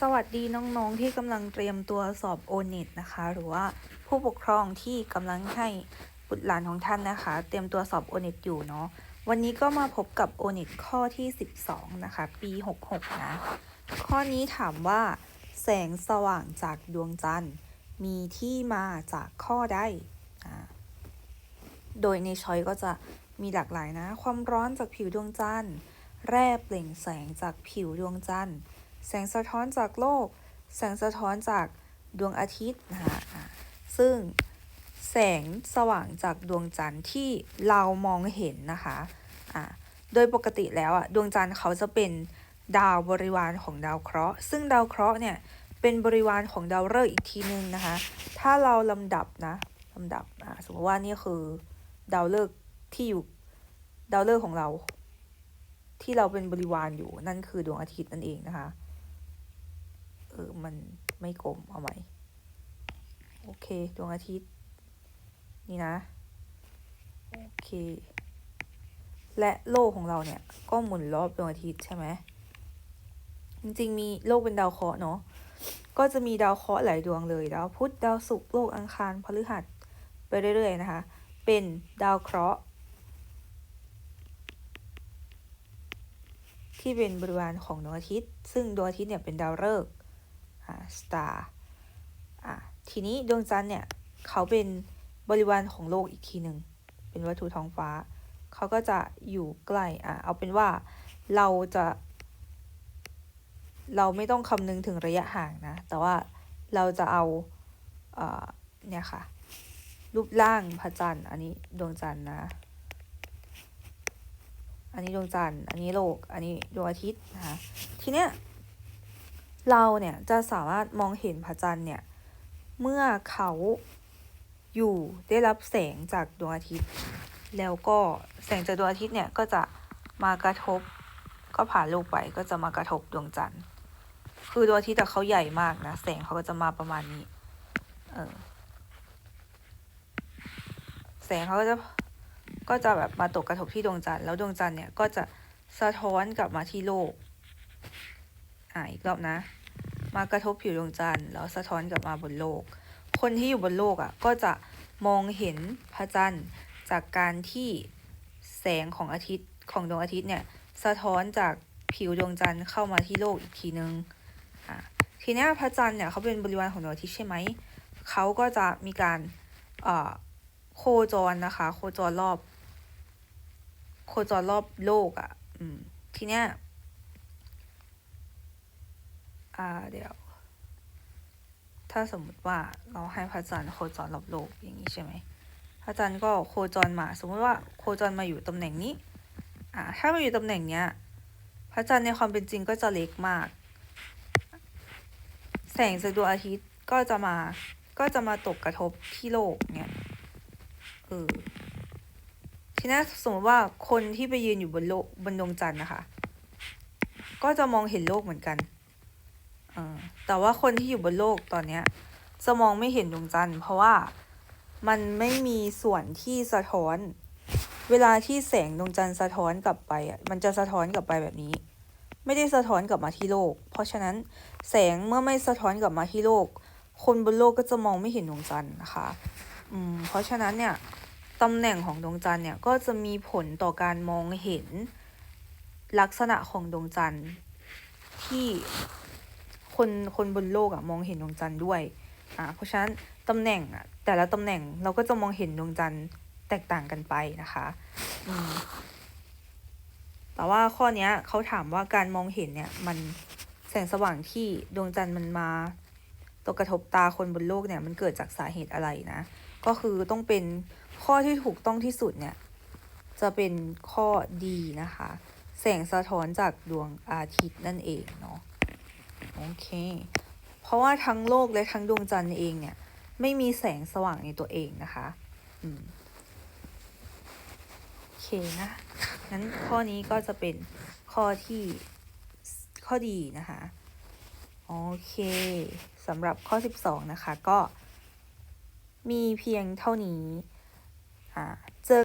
สวัสดีน้องๆที่กำลังเตรียมตัวสอบโอเน็ตนะคะ หรือว่าผู้ปกครองที่กำลังให้บุตรหลานของท่านนะคะ เตรียมตัวสอบโอเน็ตอยู่เนาะวันนี้ก็มาพบกับโอเน็ตข้อที่ 12 นะคะ ปี 66 นะ ข้อนี้ถามว่า แสงสว่างจากดวงจันทร์ มีที่มาจากข้อใดโดยในช้อยก็จะมีหลากหลายนะ ความร้อนจากผิวดวงจันทร์ แร่เปล่งแสงจากผิวดวงจันทร์ แสงสะท้อนจากโลก แสงสะท้อนจากดวงอาทิตย์นะคะซึ่งแสงสว่างจากดวงจันทร์ที่เรามองเห็นนะคะอ่าโดยปกติแล้วอะดวงจันทร์เขาจะเป็นดาวบริวารของดาวเคราะห์ ซึ่งดาวเคราะห์เนี่ยเป็นบริวารของดาวฤกษ์อีกทีนึงนะคะ ถ้าเราลำดับนะลำดับอ่าสมมติว่านี่คือดาวฤกษ์ที่อยู่ดาวฤกษ์ของเรา ที่เราเป็นบริวารอยู่นั่นคือดวงอาทิตย์นั่นเองนะคะ เออ มันไม่กลมเอาใหม่โอเค ดวงอาทิตย์ นี่นะ โอเค และโลกของเราเนี่ย ก็หมุนรอบดวงอาทิตย์ใช่ไหม จริงๆ มีโลกเป็นดาวเคราะห์เนาะ ก็จะมีดาวเคราะห์หลายดวงเลย ดาวพุธ ดาวศุกร์ โลกอังคาร พฤหัส ไปเรื่อยๆ นะคะ เป็นดาวเคราะห์ที่เป็นบริวารของดวงอาทิตย์ ซึ่งดวงอาทิตย์เนี่ยเป็นดาวฤกษ์ สตาร์อ่าทีนี้ดวงจันทร์เนี่ยเขาเป็นบริวารของโลกอีกทีหนึ่งเป็นวัตถุท้องฟ้า เขาก็จะอยู่ใกล้อ่าเอาเป็นว่าเราจะ เราไม่ต้องคำนึงถึงระยะห่างนะ แต่ว่าเราจะเอาเอ่อเนี่ยค่ะ รูปร่างพระจันทร์อันนี้ดวงจันทร์นะ อันนี้ดวงจันทร์ อันนี้โลก อันนี้ดวงอาทิตย์นะคะทีเนี้ย เราเนี่ยจะสามารถมองเห็นพระจันทร์เนี่ยเมื่อเขาอยู่ได้รับแสงจากดวงอาทิตย์ แล้วก็แสงจากดวงอาทิตย์เนี่ยก็จะมากระทบก็ผ่านโลกไปก็จะมากระทบดวงจันทร์ คือดวงอาทิตย์แต่เขาใหญ่มากนะแสงเขาก็จะมาประมาณนี้ เออแสงเขาก็จะก็จะแบบมาตกกระทบที่ดวงจันทร์แล้วดวงจันทร์เนี่ยก็จะสะท้อนกลับมาที่โลก อ่าอีกรอบนะ มากระทบผิวดวงจันทร์แล้วสะท้อนกลับมาบนโลก คนที่อยู่บนโลกอะก็จะมองเห็นพระจันทร์จากการที่แสงของอาทิตย์ของดวงอาทิตย์เนี่ยสะท้อนจากผิวดวงจันทร์เข้ามาที่โลกอีกทีนึงอ่าทีนี้พระจันทร์เนี่ยเขาเป็นบริวารของดวงอาทิตย์ใช่ไหมเขาก็จะมีการเอ่อโคจรนะคะ โคจรรอบ โคจรรอบโลกอะอืมทีเนี้ย อ่าเดี๋ยว ถ้าสมมุติว่าเราให้พระจันทร์โคจรรอบโลกอย่างนี้ใช่ไหมพระจันทร์ก็โคจรมา สมมติว่าโคจรมาอยู่ตำแหน่งนี้อ่าถ้ามาอยู่ตำแหน่งเนี้ยพระจันทร์ในความเป็นจริงก็จะเล็กมาก แสงจากดวงอาทิตย์ก็จะมาก็จะมาตกกระทบที่โลกเนี่ยเออทีนี้สมมติว่าคนที่ไปยืนอยู่บนโลกบนดวงจันทร์นะคะ ก็จะมองเห็นโลกเหมือนกัน แต่ว่าคนที่อยู่บนโลกตอนเนี้ยจะมองไม่เห็นดวงจันทร์เพราะว่ามันไม่มีส่วนที่สะท้อน เวลาที่แสงดวงจันทร์สะท้อนกลับไปอะมันจะสะท้อนกลับไปแบบนี้ ไม่ได้สะท้อนกลับมาที่โลก เพราะฉะนั้นแสงเมื่อไม่สะท้อนกลับมาที่โลก คนบนโลกก็จะมองไม่เห็นดวงจันทร์นะคะอืมเพราะฉะนั้นเนี่ยตำแหน่งของดวงจันทร์เนี่ยก็จะมีผลต่อการมองเห็นลักษณะของดวงจันทร์ที่ คนคนบนโลกอะมองเห็นดวงจันทร์ด้วยอ่าเพราะฉะนั้นตำแหน่งอะแต่ละตำแหน่งเราก็จะมองเห็นดวงจันทร์แตกต่างกันไปนะคะอืมแต่ว่าข้อเนี้ยเขาถามว่าการมองเห็นเนี่ยมันแสงสว่างที่ดวงจันทร์มันมาตกกระทบตาคนบนโลกเนี่ยมันเกิดจากสาเหตุอะไรนะ ก็คือต้องเป็นข้อที่ถูกต้องที่สุดเนี่ยจะเป็นข้อดีนะคะ แสงสะท้อนจากดวงอาทิตย์นั่นเองเนาะ โอเค เพราะว่าทั้งโลกและทั้งดวงจันทร์เองเนี่ย ไม่มีแสงสว่างในตัวเองนะคะ อืม โอเคนะงั้นข้อนี้ก็จะเป็นข้อที่ข้อดีนะคะ โอเคสำหรับข้อ 12 นะคะ ก็มีเพียงเท่านี้ อ่า เจอ